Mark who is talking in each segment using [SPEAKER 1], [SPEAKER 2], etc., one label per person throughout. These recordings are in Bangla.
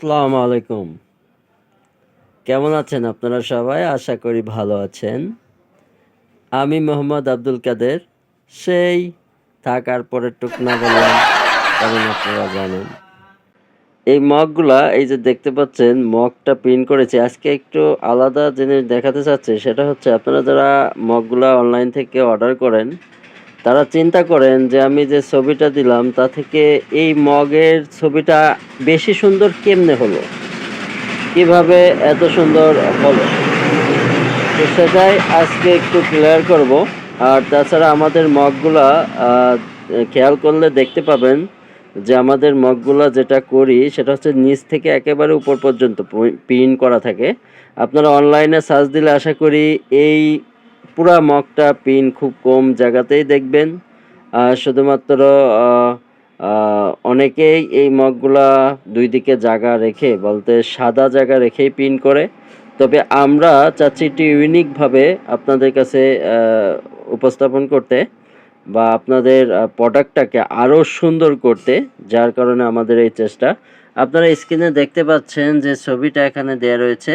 [SPEAKER 1] আসসালামু আলাইকুম। কেমন আছেন আপনারা সবাই? আশা করি ভালো আছেন। আমি মোহাম্মদ আব্দুল কাদের। সেই থাকার পরে টুকনা বললাম কারণ আপনারা জানেন। এই মগগুলা, এই যে দেখতে পাচ্ছেন, মগটা প্রিন্ট করেছে। আজকে একটু আলাদা জিনিস দেখাতে চাচ্ছি। সেটা হচ্ছে আপনারা যারা মগগুলা অনলাইন থেকে অর্ডার করেন তারা চিন্তা করেন যে আমি যে ছবিটা দিলাম, তা থেকে এই মগের ছবিটা বেশি সুন্দর কেমনে হলো? কীভাবে এত সুন্দর হলো? তো সেটাই আজকে একটু ক্লিয়ার করব। আর তাছাড়া আমাদের মগগুলা খেয়াল করলে দেখতে পাবেন যে আমাদের মগগুলা যেটা করি, সেটা হচ্ছে নিচ থেকে একেবারে উপর পর্যন্ত পিন করা থাকে। আপনারা অনলাইনে সার্চ দিলে আশা করি এই পুরা মগটা পিন খুব কম জায়গাতেই দেখবেন। শুধুমাত্র অনেকেই এই মগগুলা দুই দিকে জায়গা রেখে বলতে সাদা জায়গা রেখেই পিন করে। তবে আমরা চাচ্ছি একটি ইউনিকভাবে আপনাদের কাছে উপস্থাপন করতে বা আপনাদের প্রোডাক্টটাকে আরও সুন্দর করতে, যার কারণে আমাদের এই চেষ্টা। আপনারা স্ক্রিনে দেখতে পাচ্ছেন যে ছবিটা এখানে দেওয়া রয়েছে।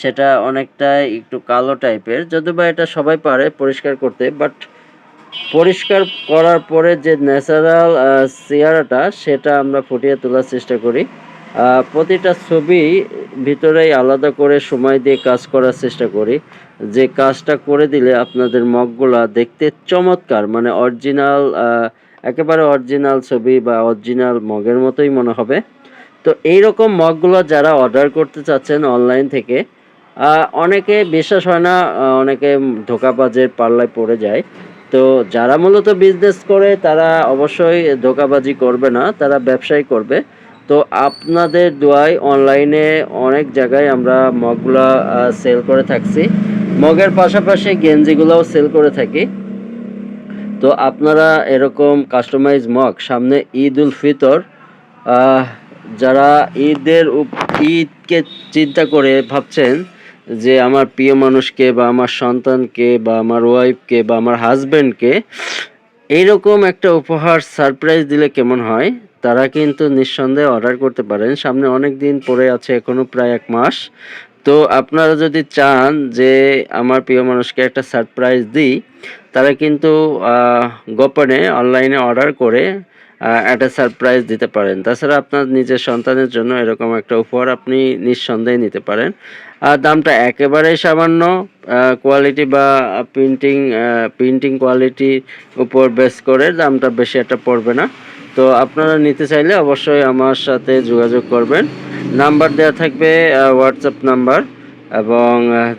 [SPEAKER 1] সেটা অনেকটা একটু কালো টাইপের। যদিও বা এটা সবাই পারে পরিষ্কার করতে বাট পরিষ্কার করার পরে যে ন্যাচারাল চেহারাটা, সেটা আমরা ফুটিয়ে তোলার চেষ্টা করি। প্রতিটা ছবি ভিতরেই আলাদা করে সময় দিয়ে কাজ করার চেষ্টা করি। যে কাজটা করে দিলে আপনাদের মগগুলা দেখতে চমৎকার মানে অরিজিনাল একেবারে অরিজিনাল ছবি বা অরিজিনাল মগের মতোই মনে হবে। তো এই রকম মগগুলো যারা অর্ডার করতে চাচ্ছেন অনলাইন থেকে অনেকে বিশ্বাস হয় না অনেকে ধোকাবাজের পাল্লায় পড়ে যায়। তো যারা মূলত বিজনেস করে, তারা অবশ্যই ধোকাবাজি করবে না, তারা ব্যবসায় করবে। তো আপনাদের দোয়ায় অনলাইনে অনেক জায়গায় আমরা মগগুলা সেল করে থাকছি। মগের পাশাপাশি গেঞ্জিগুলোও সেল করে থাকি। তো আপনারা এরকম কাস্টমাইজ মগ, সামনে ঈদ উল ফিতর যারা ঈদের ঈদকে চিন্তা করে ভাবছেন যে আমার প্রিয় মানুষকে বা আমার সন্তানকে বা আমার ওয়াইফকে বা আমার হাজব্যান্ডকে এইরকম একটা উপহার সারপ্রাইজ দিলে কেমন হয়? তারা কিন্তু নিঃসন্দেহে অর্ডার করতে পারেন। সামনে অনেক দিন পরে আছে এখনও প্রায় এক মাস। তো আপনারা যদি চান যে আমার প্রিয় মানুষকে একটা সারপ্রাইজ দিই, তারা কিন্তু গোপনে অনলাইনে অর্ডার করে একটা সারপ্রাইজ দিতে পারেন। তাছাড়া আপনার নিজের সন্তানের জন্য এরকম একটা উপহার আপনি নিঃসন্দেহে নিতে পারেন। আর দামটা একেবারেই সামান্য কোয়ালিটি বা প্রিন্টিং প্রিন্টিং কোয়ালিটির উপর বেস করে দামটা বেশি একটা পড়বে না। তো আপনারা নিতে চাইলে অবশ্যই আমার সাথে যোগাযোগ করবেন। নাম্বার দেওয়া থাকবে হোয়াটসঅ্যাপ নাম্বার এবং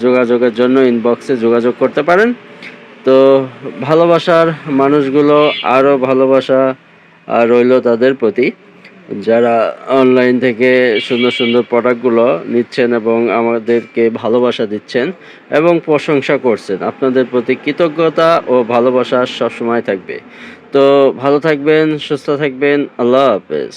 [SPEAKER 1] যোগাযোগের জন্য ইনবক্সে যোগাযোগ করতে পারেন। তো ভালোবাসার মানুষগুলো আরও ভালোবাসা রইল তাদের প্রতি। যারা অনলাইন থেকে সুন্দর সুন্দর প্রোডাক্টগুলো নিচ্ছেন এবং আমাদেরকে ভালোবাসা দিচ্ছেন এবং প্রশংসা করছেন, আপনাদের প্রতি কৃতজ্ঞতা ও ভালোবাসা সবসময় থাকবে। তো ভালো থাকবেন, সুস্থ থাকবেন, আল্লাহ হাফেজ।